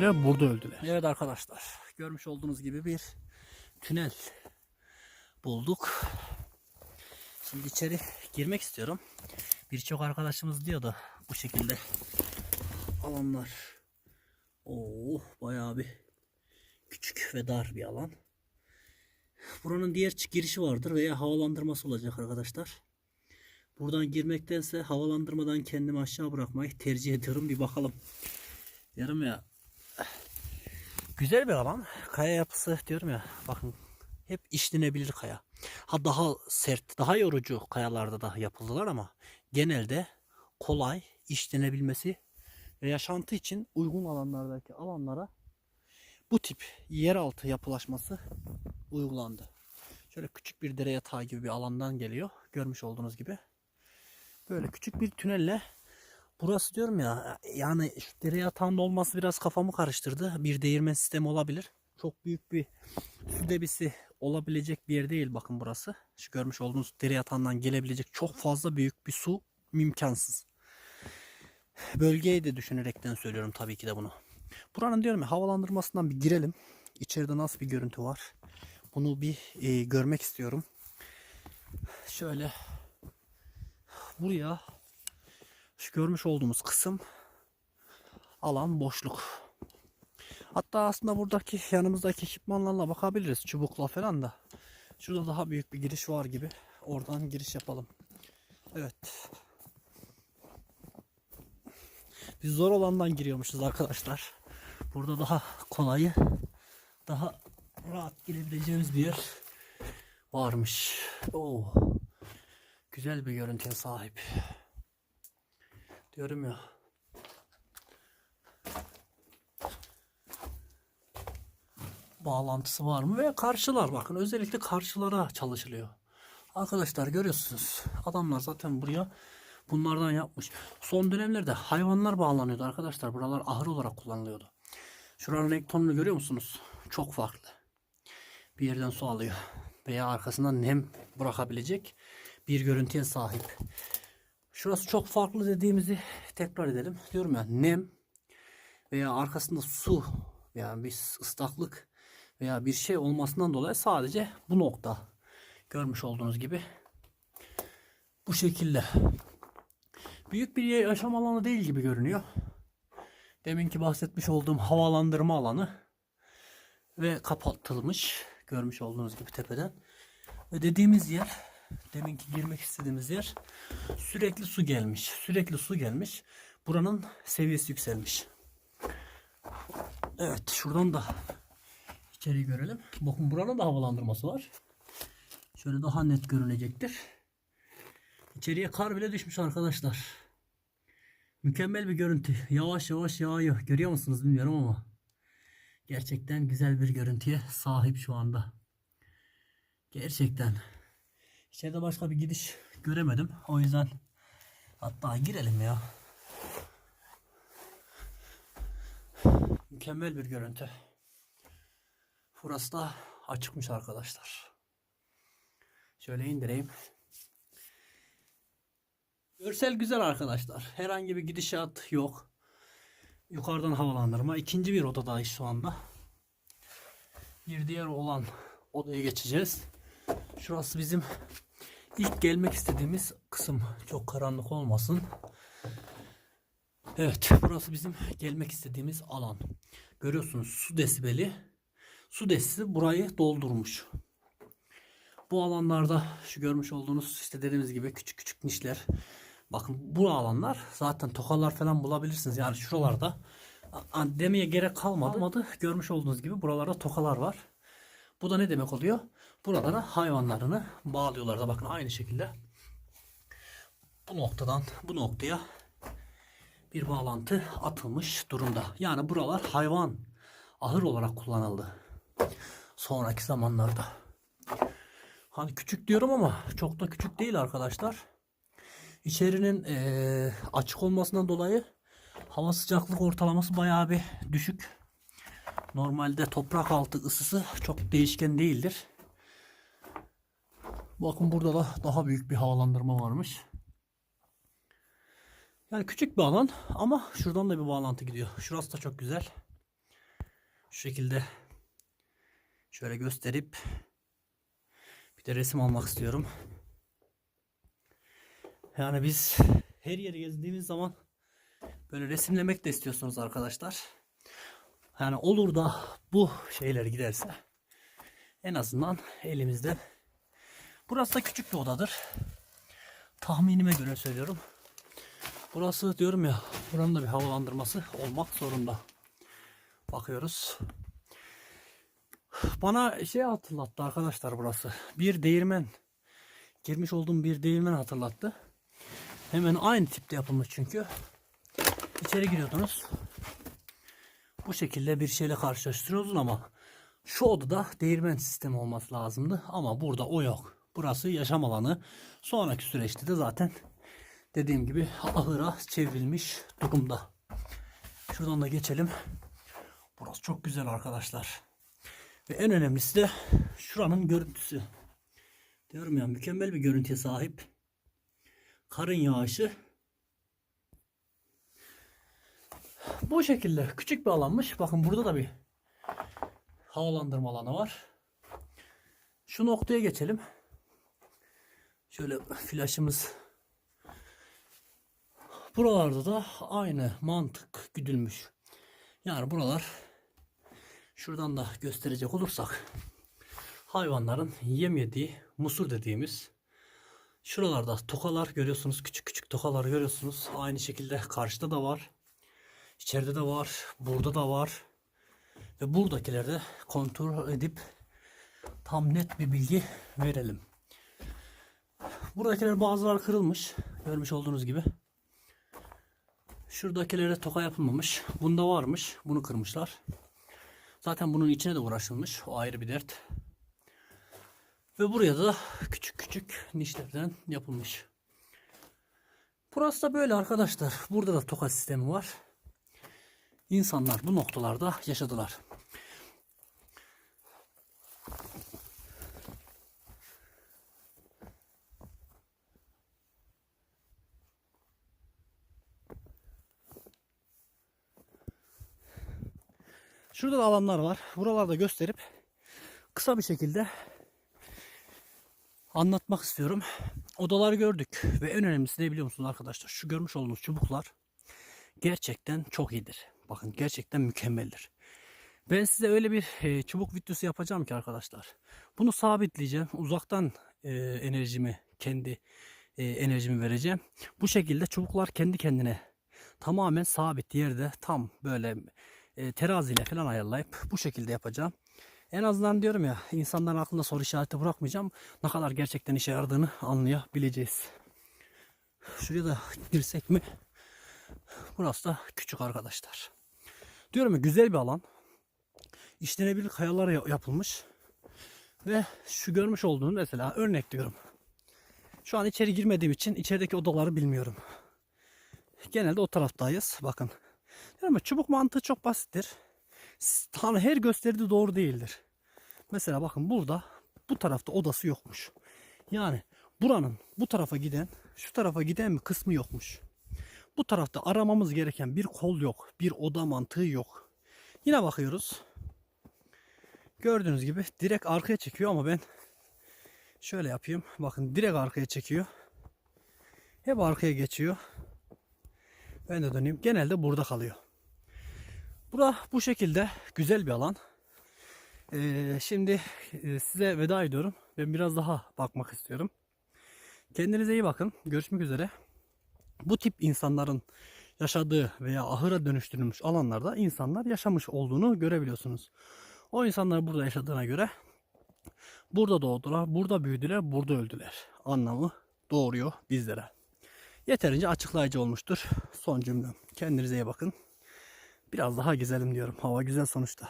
öldüler, burada öldüler. Evet arkadaşlar görmüş olduğunuz gibi bir tünel bulduk. Şimdi içeri girmek istiyorum. Birçok arkadaşımız diyordu bu şekilde alanlar. Oo bayağı bir küçük ve dar bir alan. Buranın diğer girişi vardır veya havalandırması olacak arkadaşlar. Buradan girmektense havalandırmadan kendimi aşağı bırakmayı tercih ediyorum. Bir bakalım. Yarım ya Güzel bir alan. Kaya yapısı diyorum ya. Bakın hep işlenebilir kaya. Ha daha sert, daha yorucu kayalarda da yapıldılar ama genelde kolay işlenebilmesi ve yaşantı için uygun alanlardaki alanlara bu tip yeraltı yapılaşması uygulandı. Şöyle küçük bir dere yatağı gibi bir alandan geliyor. Görmüş olduğunuz gibi. Böyle küçük bir tünelle Burası diyorum ya yani şu dere yatağında olması biraz kafamı karıştırdı. Bir değirmen sistemi olabilir. Çok büyük bir su debisi olabilecek bir yer değil bakın burası. Şu görmüş olduğunuz dere yatağından gelebilecek çok fazla büyük bir su imkansız. Bölgeyi de düşünerekten söylüyorum tabii ki de bunu. Buranın diyorum ya havalandırmasından bir girelim. İçeride nasıl bir görüntü var. Bunu bir e, görmek istiyorum. Şöyle buraya şu görmüş olduğumuz kısım alan boşluk. Hatta aslında buradaki yanımızdaki ekipmanlarla bakabiliriz. Çubukla falan da. Şurada daha büyük bir giriş var gibi. Oradan giriş yapalım. Evet. Biz zor olandan giriyormuşuz arkadaşlar. Burada daha kolayı, daha rahat girebileceğimiz bir yer varmış. Oo. Güzel bir görüntüye sahip. Diyorum. Bağlantısı var mı? Ve karşılar bakın özellikle karşılara çalışılıyor. Arkadaşlar görüyorsunuz. Adamlar zaten buraya bunlardan yapmış. Son dönemlerde hayvanlar bağlanıyordu arkadaşlar. Buralar ahır olarak kullanılıyordu. Şuranın renk görüyor musunuz? Çok farklı. Bir yerden su alıyor. Veya arkasından nem bırakabilecek bir görüntüye sahip. Şurası çok farklı dediğimizi tekrar edelim. Diyorum ya nem veya arkasında su yani bir ıslaklık veya bir şey olmasından dolayı sadece bu nokta görmüş olduğunuz gibi bu şekilde büyük bir yaşam alanı değil gibi görünüyor. Deminki bahsetmiş olduğum havalandırma alanı ve kapatılmış görmüş olduğunuz gibi tepeden ve dediğimiz yer deminki girmek istediğimiz yer sürekli su gelmiş. Sürekli su gelmiş. Buranın seviyesi yükselmiş. Evet şuradan da içeri görelim. Bakın buranın da havalandırması var. Şöyle daha net görünecektir. İçeriye kar bile düşmüş arkadaşlar. Mükemmel bir görüntü. Yavaş yavaş yağıyor. Görüyor musunuz bilmiyorum ama. Gerçekten güzel bir görüntüye sahip şu anda. Gerçekten. İçeride başka bir gidiş göremedim. O yüzden hatta girelim ya. Mükemmel bir görüntü. Burası da açıkmış arkadaşlar. Şöyle indireyim. Görsel güzel arkadaşlar. Herhangi bir gidişat yok. Yukarıdan havalandırma. İkinci bir odadayız şu anda. Bir diğer olan odaya geçeceğiz. Şurası bizim ilk gelmek istediğimiz kısım. Çok karanlık olmasın. Evet burası bizim gelmek istediğimiz alan. Görüyorsunuz su desibeli. Su desibeli burayı doldurmuş. Bu alanlarda şu görmüş olduğunuz işte dediğimiz gibi küçük küçük nişler. Bakın bu alanlar zaten tokalar falan bulabilirsiniz. Yani şuralarda demeye gerek kalmadı. Görmüş olduğunuz gibi buralarda tokalar var. Bu da ne demek oluyor? Buralara hayvanlarını bağlıyorlar da bakın aynı şekilde. Bu noktadan bu noktaya bir bağlantı atılmış durumda. Yani buralar hayvan ahır olarak kullanıldı. Sonraki zamanlarda. Hani küçük diyorum ama çok da küçük değil arkadaşlar. İçerinin eee, açık olmasından dolayı hava sıcaklık ortalaması bayağı bir düşük. Normalde toprak altı ısısı çok değişken değildir. Bakın burada da daha büyük bir havalandırma varmış. Yani küçük bir alan ama şuradan da bir bağlantı gidiyor. Şurası da çok güzel. Şu şekilde şöyle gösterip bir de resim almak istiyorum. Yani biz her yeri gezdiğimiz zaman böyle resimlemek de istiyorsunuz arkadaşlar. Yani olur da bu şeyler giderse en azından elimizde. Burası da küçük bir odadır. Tahminime göre söylüyorum. Burası diyorum ya buranın da bir havalandırması olmak zorunda. Bakıyoruz. Bana şey hatırlattı arkadaşlar burası. Bir değirmen. Girmiş olduğum bir değirmen hatırlattı. Hemen aynı tipte yapılmış çünkü. İçeri giriyordunuz. Bu şekilde bir şeyle karşılaştırıyorsunuz ama şu odada değirmen sistemi olması lazımdı ama burada o yok. Burası yaşam alanı. Sonraki süreçte de zaten dediğim gibi ahıra çevrilmiş durumda. Şuradan da geçelim. Burası çok güzel arkadaşlar. Ve en önemlisi de şuranın görüntüsü. Diyorum ya mükemmel bir görüntüye sahip. Karın yağışı. Bu şekilde küçük bir alanmış. Bakın burada da bir havalandırma alanı var. Şu noktaya geçelim. Şöyle flaşımız. Buralarda da aynı mantık güdülmüş. Yani buralar şuradan da gösterecek olursak hayvanların yem yediği musur dediğimiz şuralarda tokalar görüyorsunuz. Küçük küçük tokalar görüyorsunuz. Aynı şekilde karşıda da var. İçeride de var. Burada da var. Ve buradakilerde kontrol edip tam net bir bilgi verelim. Buradakiler bazıları kırılmış. Görmüş olduğunuz gibi. Şuradakilere toka yapılmamış. Bunda varmış. Bunu kırmışlar. Zaten bunun içine de uğraşılmış. O ayrı bir dert. Ve buraya da küçük küçük nişlerden yapılmış. Burası da böyle arkadaşlar. Burada da toka sistemi var. İnsanlar bu noktalarda yaşadılar. Şurada da alanlar var. Buralarda gösterip kısa bir şekilde anlatmak istiyorum. Odaları gördük ve en önemlisi ne biliyor musunuz arkadaşlar? Şu görmüş olduğunuz çubuklar gerçekten çok iyidir. Bakın gerçekten mükemmeldir. Ben size öyle bir e, çubuk videosu yapacağım ki arkadaşlar. Bunu sabitleyeceğim. Uzaktan e, enerjimi, kendi e, enerjimi vereceğim. Bu şekilde çubuklar kendi kendine tamamen sabit yerde tam böyle e, teraziyle falan ayarlayıp bu şekilde yapacağım. En azından diyorum ya insanların aklında soru işareti bırakmayacağım. Ne kadar gerçekten işe yaradığını anlayabileceğiz. Şuraya da girsek mi? Burası da küçük arkadaşlar. Diyorum ya güzel bir alan. İşlenebilir kayalar ya- yapılmış. Ve şu görmüş olduğunuz mesela örnek diyorum. Şu an içeri girmediğim için içerideki odaları bilmiyorum. Genelde o taraftayız. Bakın. Ya çubuk mantığı çok basittir. Tam her gösterdiği doğru değildir. Mesela bakın burada bu tarafta odası yokmuş. Yani buranın bu tarafa giden, şu tarafa giden bir kısmı yokmuş. Bu tarafta aramamız gereken bir kol yok. Bir oda mantığı yok. Yine bakıyoruz. Gördüğünüz gibi direkt arkaya çekiyor ama ben şöyle yapayım. Bakın direkt arkaya çekiyor. Hep arkaya geçiyor. Ben de döneyim. Genelde burada kalıyor. Bura bu şekilde güzel bir alan. Ee, şimdi e, size veda ediyorum. Ben biraz daha bakmak istiyorum. Kendinize iyi bakın. Görüşmek üzere bu tip insanların yaşadığı veya ahıra dönüştürülmüş alanlarda insanlar yaşamış olduğunu görebiliyorsunuz. O insanlar burada yaşadığına göre burada doğdular, burada büyüdüler, burada öldüler. Anlamı doğuruyor bizlere. Yeterince açıklayıcı olmuştur. Son cümlem. Kendinize iyi bakın. Biraz daha gezelim diyorum. Hava güzel sonuçta.